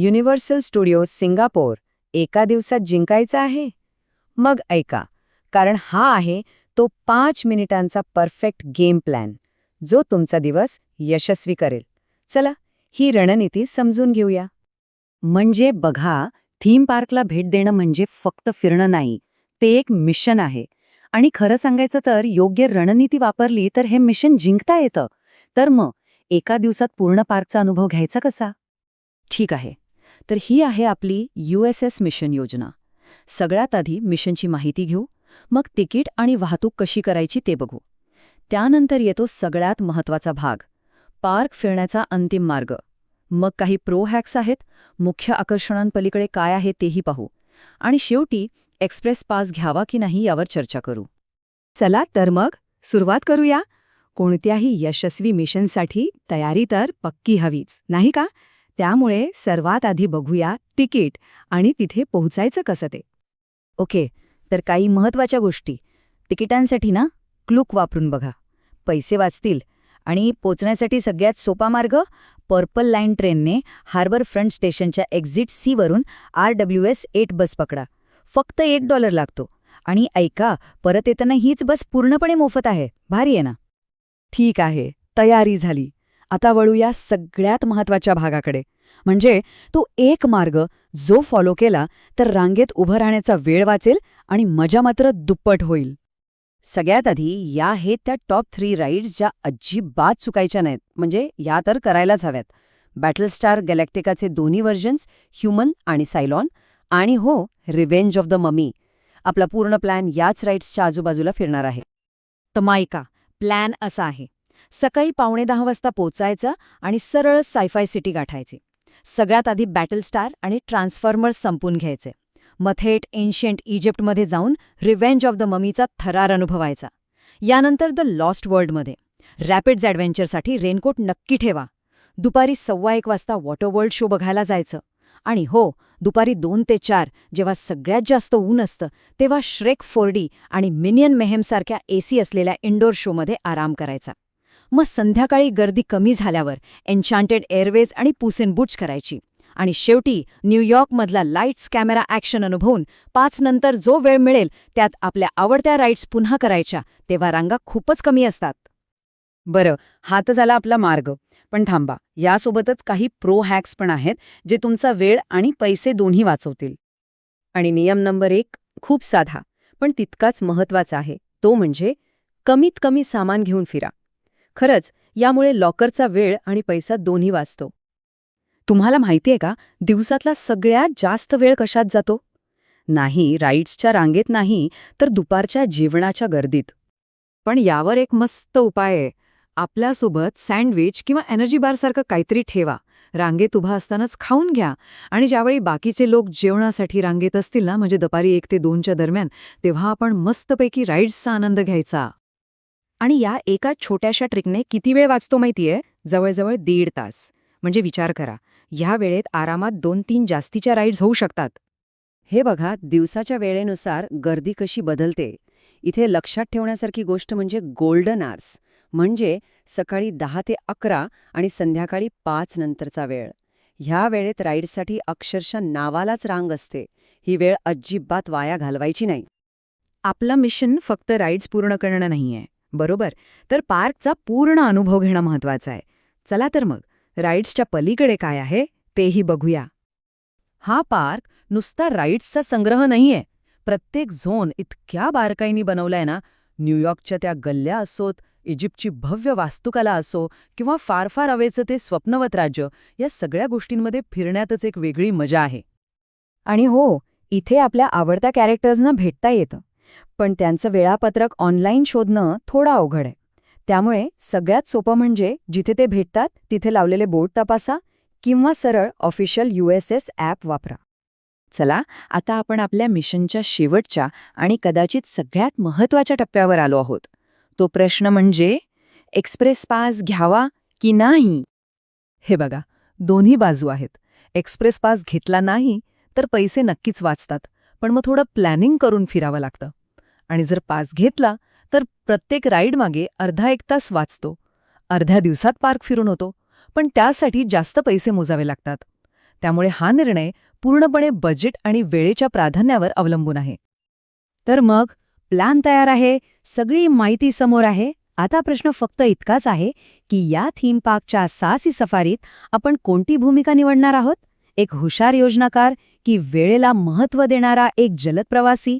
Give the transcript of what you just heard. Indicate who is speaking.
Speaker 1: Universal studios Singapore एका दिवसात जिंकायचा आहे? मग ऐका कारण हा आहे तो पाच मिनिटांचा परफेक्ट गेम प्लॅन जो तुमचा दिवस यशस्वी करेल. चला ही रणनीती समजून घेऊया. म्हणजे बघा थीम पार्कला भेट देणं म्हणजे फक्त फिरणं नाही ते एक मिशन आहे. आणि खरं सांगायचं तर योग्य रणनीती वापरली तर हे मिशन जिंकता येतं. तर मग एका दिवसात पूर्ण पार्कचा अनुभव घ्यायचा कसा? ठीक आहे. तर ही आहे आपली यू एस एस मिशन योजना. सगळ्यात आधी मिशनची माहिती घेऊ मग तिकीट आणि वाहतूक कशी करायची ते बघू. त्यानंतर येतो सगळ्यात महत्त्वाचा भाग पार्क फिरण्याचा अंतिम मार्ग. मग काही प्रो हॅक्स आहेत मुख्य आकर्षणांपलीकडे काय आहे तेही पाहू. आणि शेवटी एक्सप्रेस पास घ्यावा की नाही यावर चर्चा करू. चला तर मग सुरुवात करूया. कोणत्याही यशस्वी मिशनसाठी तयारी तर पक्की हवीच नाही का? त्यामुळे सर्वात आधी बघूया तिकीट आणि तिथे पोहोचायचं कसं ते. ओके तर काही महत्त्वाच्या गोष्टी. तिकिटांसाठी ना क्लूक वापरून बघा. पैसे वाचतील आणि पोचण्यासाठी सगळ्यात सोपा मार्ग पर्पल लाईन ट्रेनने हार्बर फ्रंट स्टेशनच्या एक्झिट सी वरून R W S eight bus पकडा. फक्त एक डॉलर लागतो. आणि ऐका परत येताना हीच बस पूर्णपणे मोफत आहे. भारी आहे ना? ठीक आहे तयारी झाली. आता वळूया सगळ्यात महत्त्वाच्या भागाकडे. म्हणजे तो एक मार्ग जो फॉलो केला तर रांगेत उभं राहण्याचा वेळ वाचेल आणि मजा मात्र दुप्पट होईल. सगळ्यात आधी या हे त्या टॉप थ्री राईड्स ज्या अजिबात चुकायच्या नाहीत. म्हणजे या तर करायलाच हव्यात. बॅटलस्टार गॅलेक्टिकाचे दोन्ही व्हर्जन्स ह्युमन आणि सायलॉन आणि हो रिव्हेंज ऑफ द ममी आपला पूर्ण प्लॅन याच राईड्सच्या आजूबाजूला फिरणार आहे. तमायका प्लॅन असा आहे. सकाळी पावणे दहा वाजता पोचायचं आणि सरळ सायफाय सिटी गाठायची. सगळ्यात आधी बॅटल स्टार आणि ट्रान्सफॉर्मर्स संपून घ्यायचे. मग थेट एन्शियंट इजिप्तमध्ये जाऊन रिव्हेंज ऑफ द ममीचा थरार अनुभवायचा. यानंतर द लॉस्ट वर्ल्डमध्ये. रॅपिड्स ॲडव्हेंचरसाठी रेनकोट नक्की ठेवा. दुपारी सव्वा एक वाजता वॉटर वर्ल्ड शो बघायला जायचं. आणि हो दुपारी दोन ते चार जेव्हा सगळ्यात जास्त ऊन असतं तेव्हा श्रेक फोर्डी आणि मिनियन मेहेमसारख्या एसी असलेल्या इंडोर शोमध्ये आराम करायचा. मग संध्याकाळी गर्दी कमी झाल्यावर एन्चांटेड एअरवेज आणि पुसेन बुच करायची. आणि शेवटी न्यूयॉर्कमधला लाईट्स कॅमेरा ॲक्शन अनुभवून पाच नंतर जो वेळ मिळेल त्यात आपल्या आवडत्या राईड्स पुन्हा करायच्या तेव्हा रांगा खूपच कमी असतात. बरं हा तर झाला आपला मार्ग. पण थांबा यासोबतच काही प्रो हॅक्स पण आहेत जे तुमचा वेळ आणि पैसे दोन्ही वाचवतील. आणि नियम नंबर एक खूप साधा पण तितकाच महत्त्वाचा आहे. तो म्हणजे कमीत कमी सामान घेऊन फिरा. खरंच यामुळे लॉकरचा वेळ आणि पैसा दोन्ही वाचतो. तुम्हाला माहितीये का दिवसातला सगळ्यात जास्त वेळ कशात जातो? नाही राईड्सच्या रांगेत नाही तर दुपारच्या जेवणाच्या गर्दीत. पण यावर एक मस्त उपाय आहे. आपल्यासोबत सँडविच किंवा एनर्जी बारसारखं काहीतरी ठेवा. रांगेत उभा असतानाच खाऊन घ्या. आणि ज्यावेळी बाकीचे लोक जेवणासाठी रांगेत असतील ना म्हणजे दुपारी एक ते दोनच्या दरम्यान तेव्हा आपण मस्तपैकी राईड्सचा आनंद घ्यायचा. आणि या एका छोट्याशा ट्रिकने किती वेळ वाचतो माहितीये? जवळजवळ दीड तास. म्हणजे विचार करा ह्या वेळेत आरामात दोन तीन जास्तीच्या राईड्स होऊ शकतात. हे बघा दिवसाच्या वेळेनुसार गर्दी कशी बदलते. इथे लक्षात ठेवण्यासारखी गोष्ट म्हणजे गोल्डन आर्स म्हणजे सकाळी दहा ते अकरा आणि संध्याकाळी पाच नंतरचा वेळ. ह्या वेळेत राईडसाठी अक्षरशः नावालाच रांग असते. ही वेळ अजिबात वाया घालवायची नाही. आपलं मिशन फक्त राईड्स पूर्ण करणं नाहीये. बरोबर. तर पार्कचा पूर्ण अनुभव घेणं महत्वाचं आहे. चला तर मग राईड्सच्या पलीकडे काय आहे तेही बघूया. हा पार्क नुसता राईड्सचा संग्रह नाहीये. प्रत्येक झोन इतक्या बारकाईनी बनवलाय ना न्यूयॉर्कच्या त्या गल्ल्या असोत इजिप्तची भव्य वास्तुकला असो किंवा फार फार अवेचं ते स्वप्नवत राज्य या सगळ्या गोष्टींमध्ये फिरण्यातच एक वेगळी मजा आहे. आणि हो इथे आपल्या आवडत्या कॅरेक्टर्सना भेटता येतं. पण त्यांचं वेळापत्रक ऑनलाईन शोधणं थोडं अवघड आहे. त्यामुळे सगळ्यात सोपं म्हणजे जिथे ते भेटतात तिथे लावलेले बोर्ड तपासा किंवा सरळ official U S S app वापरा. चला आता आपण आपल्या मिशनच्या शेवटच्या आणि कदाचित सगळ्यात महत्त्वाच्या टप्प्यावर आलो आहोत. तो प्रश्न म्हणजे एक्सप्रेस पास घ्यावा की नाही? हे बघा दोन्ही बाजू आहेत. एक्सप्रेस पास घेतला नाही तर पैसे नक्कीच वाचतात पण मग थोडं प्लॅनिंग करून फिरावं लागतं. आणि जर पास घेतला तर प्रत्येक राईडमागे अर्धा एक तास वाचतो. अर्ध्या दिवसात पार्क फिरून होतो पण त्यासाठी जास्त पैसे मोजावे लागतात.
Speaker 2: त्यामुळे हा निर्णय पूर्णपणे बजेट आणि वेळेच्या प्राधान्यावर अवलंबून आहे.
Speaker 1: तर मग प्लॅन तयार आहे सगळी माहिती समोर आहे आता प्रश्न फक्त इतकाच आहे की या थीम पार्कच्या साहसी सफारीत आपण कोणती भूमिका निवडणार आहोत? एक हुशार योजनाकार की वेळेला महत्त्व देणारा एक जलद प्रवासी?